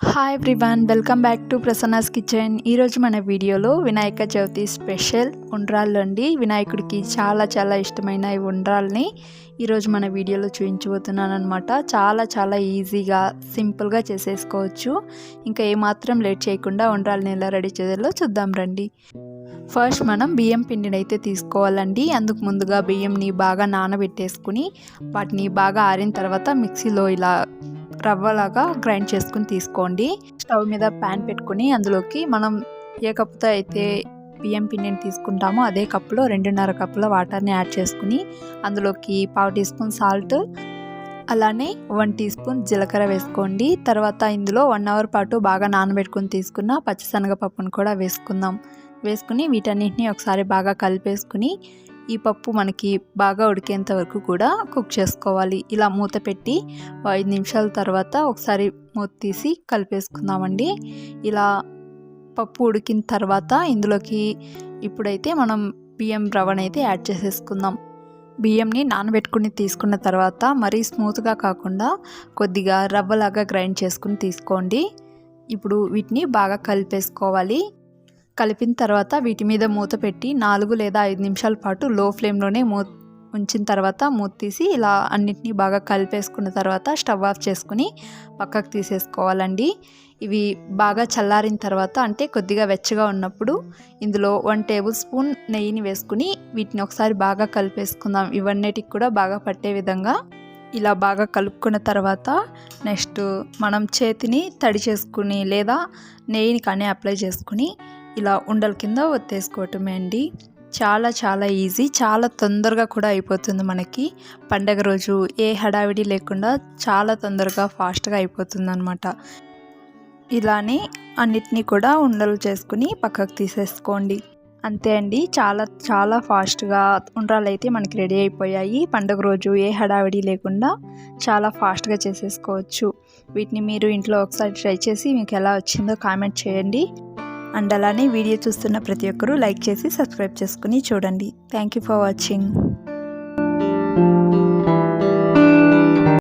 Hi everyone welcome back to Prasanna's kitchen ఈరోజు మన వీడియోలో వినాయక చవితి స్పెషల్ ఉండ్రాళ్ళు అండి. వినాయకుడికి చాలా చాలా ఇష్టమైన ఈ ఉండ్రాల్ని ఈరోజు మన వీడియోలో చూపించబోతున్నాను అనమాట చాలా చాలా ఈజీగా సింపుల్గా చేసేసుకోవచ్చు. ఇంకా ఏమాత్రం లేట్ చేయకుండా ఉండ్రాళ్ళని ఎలా రెడీ చేయాలో చూద్దాం రండి. ఫస్ట్ మనం బియ్యం పిండిని అయితే తీసుకోవాలండి. అందుకు ముందుగా బియ్యంని బాగా నానబెట్టేసుకుని వాటిని బాగా ఆరిన తర్వాత మిక్సీలో ఇలా రవ్వలాగా గ్రైండ్ చేసుకుని తీసుకోండి. స్టవ్ మీద ప్యాన్ పెట్టుకుని అందులోకి మనం ఏ కప్పుతో అయితే బియ్యం పిండిని తీసుకుంటామో అదే కప్పులో రెండున్నర కప్పుల వాటర్ని యాడ్ చేసుకుని అందులోకి పావు టీ స్పూన్ సాల్ట్ అలానే వన్ టీ స్పూన్ జీలకర్ర వేసుకోండి. తర్వాత ఇందులో వన్ అవర్ పాటు బాగా నానబెట్టుకుని తీసుకున్న పచ్చిశనగపప్పును కూడా వేసుకుందాం. వేసుకుని వీటన్నిటిని ఒకసారి బాగా కలిపేసుకుని ఈ పప్పు మనకి బాగా ఉడికేంత వరకు కూడా కుక్ చేసుకోవాలి. ఇలా మూత పెట్టి ఐదు నిమిషాల తర్వాత ఒకసారి మూత తీసి కలిపేసుకుందామండి. ఇలా పప్పు ఉడికిన తర్వాత ఇందులోకి ఇప్పుడైతే మనం బియ్యం రవ్వను అయితే యాడ్ చేసేసుకుందాం. బియ్యంని నానబెట్టుకుని తీసుకున్న తర్వాత మరీ స్మూత్గా కాకుండా కొద్దిగా రవ్వలాగా గ్రైండ్ చేసుకుని తీసుకోండి. ఇప్పుడు వీటిని బాగా కలిపేసుకోవాలి. కలిపిన తర్వాత వీటి మీద మూత పెట్టి నాలుగు లేదా ఐదు నిమిషాల పాటు లో ఫ్లేమ్లోనే మూ ఉంచిన తర్వాత మూత తీసి ఇలా అన్నిటినీ బాగా కలిపేసుకున్న తర్వాత స్టవ్ ఆఫ్ చేసుకుని పక్కకు తీసేసుకోవాలండి. ఇవి బాగా చల్లారిన తర్వాత అంటే కొద్దిగా వెచ్చగా ఉన్నప్పుడు ఇందులో వన్ టేబుల్ స్పూన్ నెయ్యిని వేసుకుని వీటిని ఒకసారి బాగా కలిపేసుకుందాం. ఇవన్నిటికి కూడా బాగా పట్టే విధంగా ఇలా బాగా కలుపుకున్న తర్వాత నెక్స్ట్ మనం చేతిని తడి చేసుకుని లేదా నెయ్యిని కానీ అప్లై చేసుకుని ఇలా ఉండల కింద ఒత్తేసుకోవటమే అండి. చాలా చాలా ఈజీ. చాలా తొందరగా కూడా అయిపోతుంది మనకి. పండగ రోజు ఏ హడావిడి లేకుండా చాలా తొందరగా ఫాస్ట్గా అయిపోతుంది అనమాట ఇలానే అన్నిటినీ కూడా ఉండలు చేసుకుని పక్కకు తీసేసుకోండి. అంతే అండి. చాలా చాలా ఫాస్ట్గా ఉండ్రాలు అయితే మనకి రెడీ అయిపోయాయి. పండుగ రోజు ఏ హడావిడి లేకుండా చాలా ఫాస్ట్గా చేసేసుకోవచ్చు. వీటిని మీరు ఇంట్లో ఒకసారి ట్రై చేసి మీకు ఎలా వచ్చిందో కామెంట్ చేయండి. అండ్ అలానే వీడియో చూస్తున్న ప్రతి ఒక్కరూ లైక్ చేసి సబ్స్క్రైబ్ చేసుకుని చూడండి. Thank you for watching